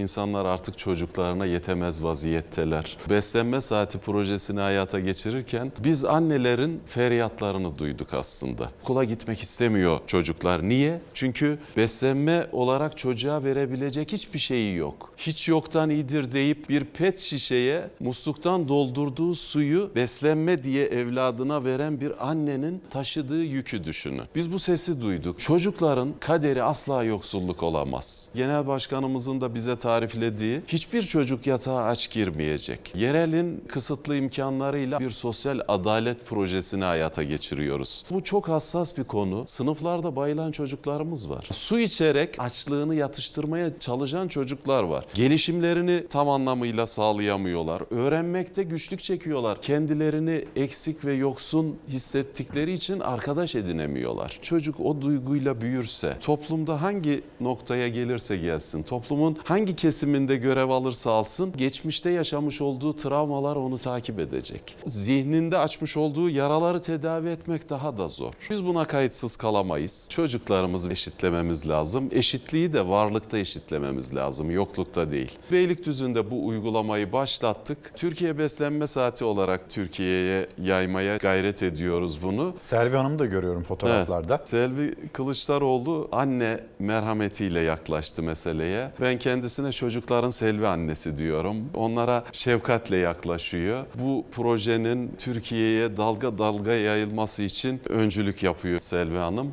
İnsanlar artık çocuklarına yetemez vaziyetteler. Beslenme saati projesini hayata geçirirken biz annelerin feryatlarını duyduk aslında. Okula gitmek istemiyor çocuklar. Niye? Çünkü beslenme olarak çocuğa verebilecek hiçbir şeyi yok. Hiç yoktan iyidir deyip bir pet şişeye musluktan doldurduğu suyu beslenme diye evladına veren bir annenin taşıdığı yükü düşünün. Biz bu sesi duyduk. Çocukların kaderi asla yoksulluk olamaz. Genel başkanımızın da bize tariflediği hiçbir çocuk yatağa aç girmeyecek. Yerelin kısıtlı imkanlarıyla bir sosyal adalet projesini hayata geçiriyoruz. Bu çok hassas bir konu. Sınıflarda bayılan çocuklarımız var. Su içerek açlığını yatıştırmaya çalışan çocuklar var. Gelişimlerini tam anlamıyla sağlayamıyorlar. Öğrenmekte güçlük çekiyorlar. Kendilerini eksik ve yoksun hissettikleri için arkadaş edinemiyorlar. Çocuk o duyguyla büyürse, toplumda hangi noktaya gelirse gelsin, toplumun hangi kesiminde görev alırsa alsın, geçmişte yaşamış olduğu travmalar onu takip edecek. Zihninde açmış olduğu yaraları tedavi etmek daha da zor. Biz buna kayıtsız kalamayız. Çocuklarımızı eşitlememiz lazım. Eşitliği de varlıkta eşitlememiz lazım, yoklukta değil. Beylikdüzü'nde bu uygulamayı başlattık. Türkiye Beslenme Saati olarak Türkiye'ye yaymaya gayret ediyoruz bunu. Selvi Hanım'ı da görüyorum fotoğraflarda. Evet. Selvi Kılıçdaroğlu anne merhametiyle yaklaştı meseleye. Ben kendisine çocukların Selvi annesi diyorum. Onlara şefkatle yaklaşıyor. Bu projenin Türkiye'ye dalga dalga yayılması için öncülük yapıyor Selvi Hanım.